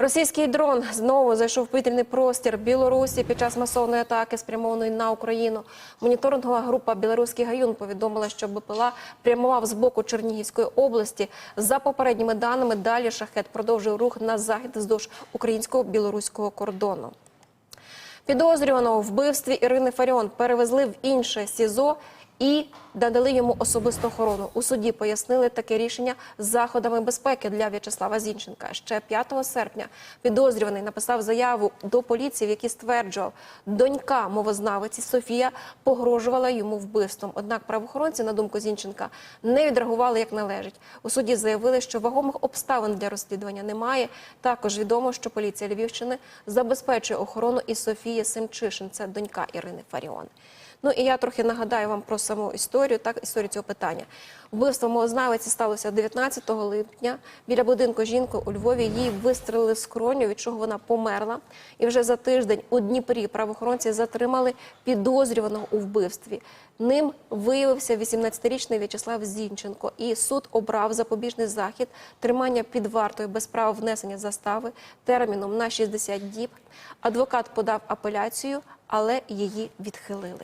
Російський дрон знову зайшов в повітряний простір Білорусі під час масовної атаки, спрямованої на Україну. Моніторингова група Білоруський гаюн повідомила, що БПЛА прямував з боку Чернігівської області. За попередніми даними, далі шахет продовжив рух на захід вздовж українсько-білоруського кордону. Підозрюваного у вбивстві Ірини Фаріон перевезли в інше СІЗО і надали йому особисту охорону. У суді пояснили таке рішення з заходами безпеки для В'ячеслава Зінченка. Ще 5 серпня підозрюваний написав заяву до поліції, в якій стверджував, донька мовознавиці Софія погрожувала йому вбивством. Однак правоохоронці, на думку Зінченка, не відреагували як належить. У суді заявили, що вагомих обставин для розслідування немає. Також відомо, що поліція Львівщини забезпечує охорону і Софії Семчишин, це донька Ірини Фаріон. Ну і я трохи нагадаю вам про саму історію, так історію цього питання. Вбивство мовознавиці сталося 19 липня. Біля будинку жінки у Львові їй вистрелили в скроню, від чого вона померла. І вже за тиждень у Дніпрі правоохоронці затримали підозрюваного у вбивстві. Ним виявився 18-річний В'ячеслав Зінченко. І суд обрав запобіжний захід тримання під вартою без права внесення застави терміном на 60 діб. Адвокат подав апеляцію, але її відхилили.